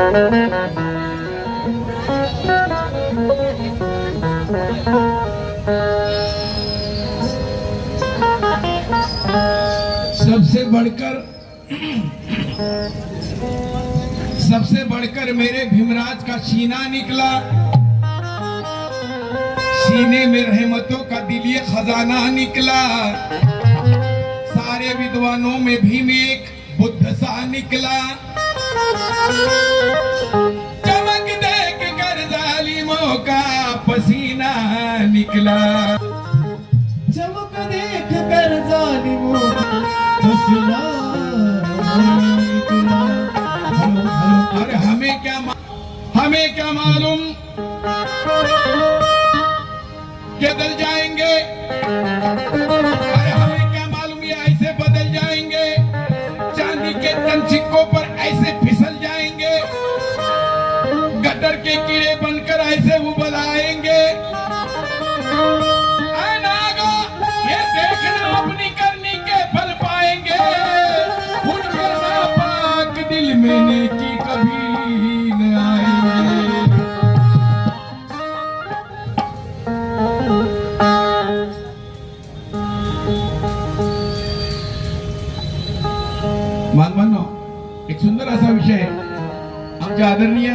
सबसे बढ़कर सबसे बढ़कर मेरे भीमराज का सीना निकला। सीने में रहमतों का दिलिय खजाना निकला। सारे विद्वानों में भीम एक बुद्ध सा निकला। चमक देख कर जालिमों का पसीना निकला। चमक देख कर जालिमों हंसना निकला। और हमें क्या मा- हमें क्या मालूम? के बदल जाएंगे आदरणीय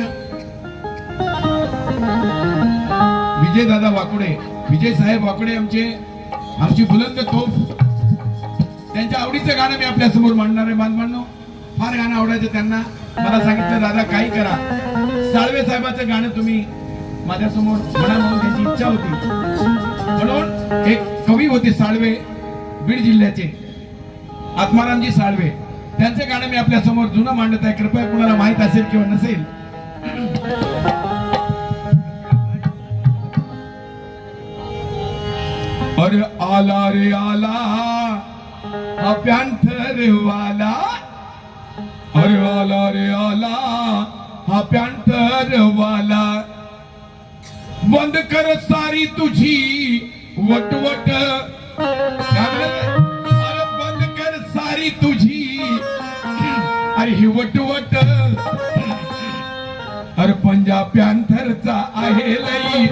विजय दादा वाकुडे विजय साहेब वाकुडे आमचे आमची बुलंद तोफ. त्यांच्या आवडीचं गाणं मी आपल्यासमोर मांडणार आहे बांधवांनो. फार गाणं आवडायचं त्यांना. मला सांगितलं दादा काही करा. साळवे साहेबाचं गाणं तुम्ही माझ्यासमोर म्हणा म्हणून त्यांची इच्छा होती. म्हणून एक कवी होते साळवे बीड जिल्ह्याचे. आत्मारामजी साळवे. त्यांचे गाणं मी आपल्यासमोर जुनं मांडत आहे. कृपया कुणाला माहीत असेल किंवा नसेल अरे आला रे आला हा वाला अरे आला रे आला हा पॅन्थर वाला बंद कर सारी तुझी वटवट. अरे बंद कर सारी तुझी. अरे ही वटवट प्यांथरचा आहे लई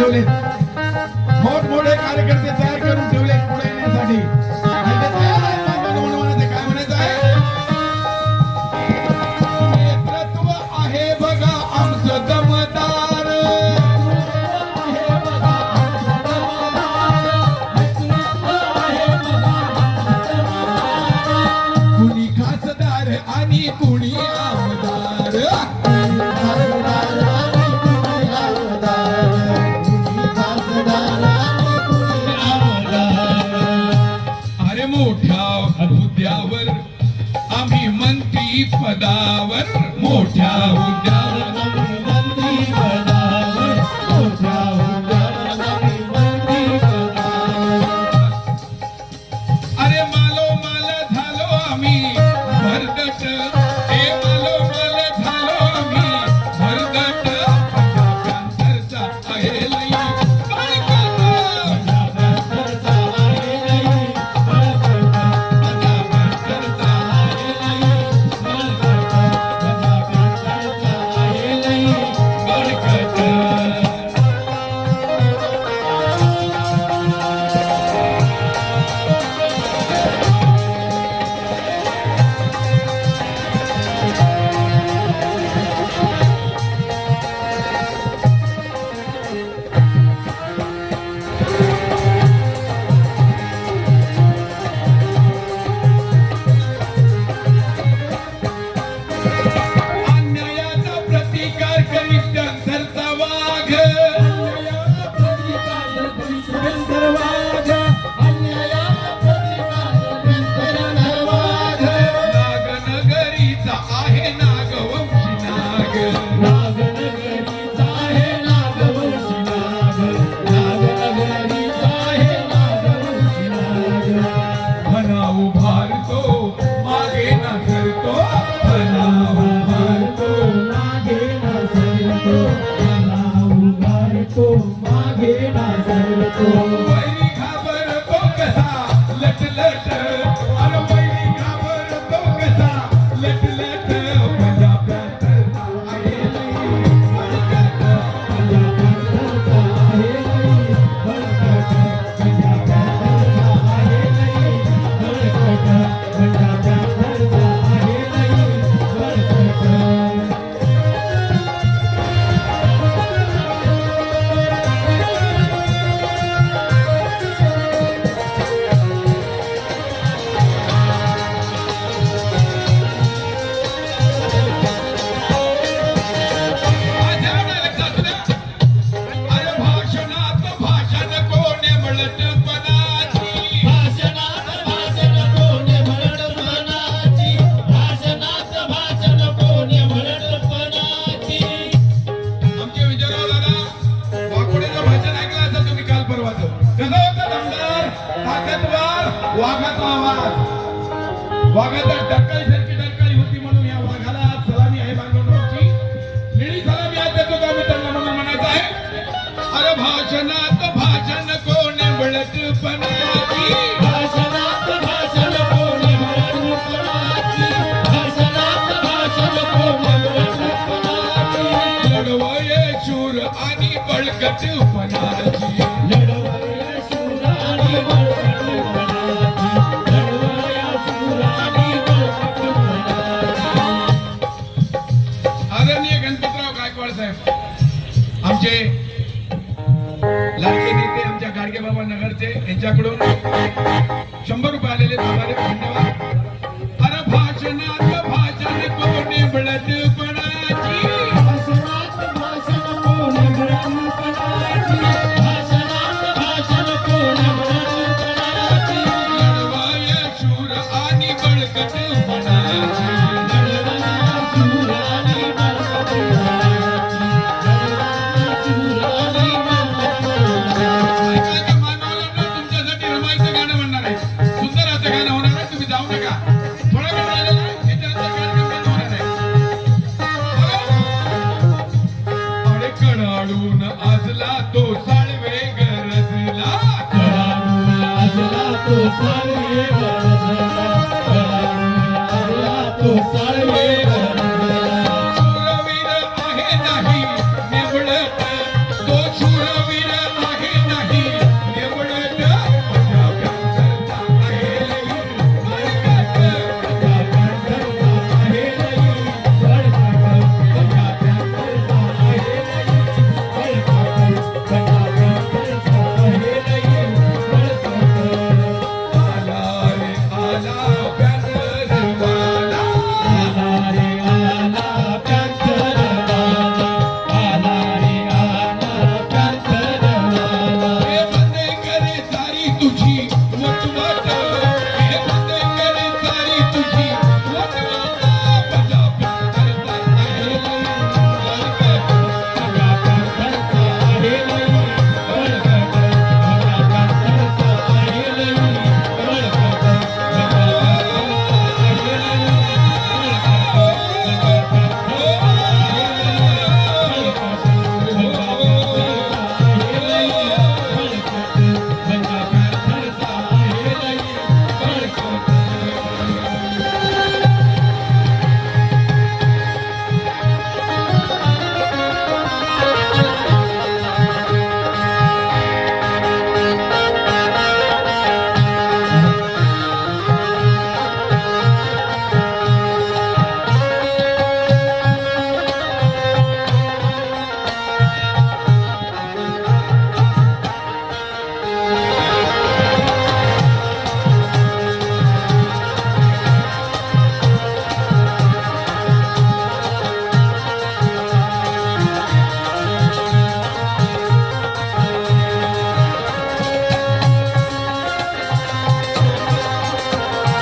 দেউলির मोठ्या ಭಗದ ಡಕ್ಕಳಿಸಿದ साहेब आमचे लाडके नेते आमच्या गाडगे बाबा नगरचे यांच्याकडून शंभर रुपये आलेले आभारी धन्यवाद. अरे भाषणात भाषण कोणी मिळत पण Good day.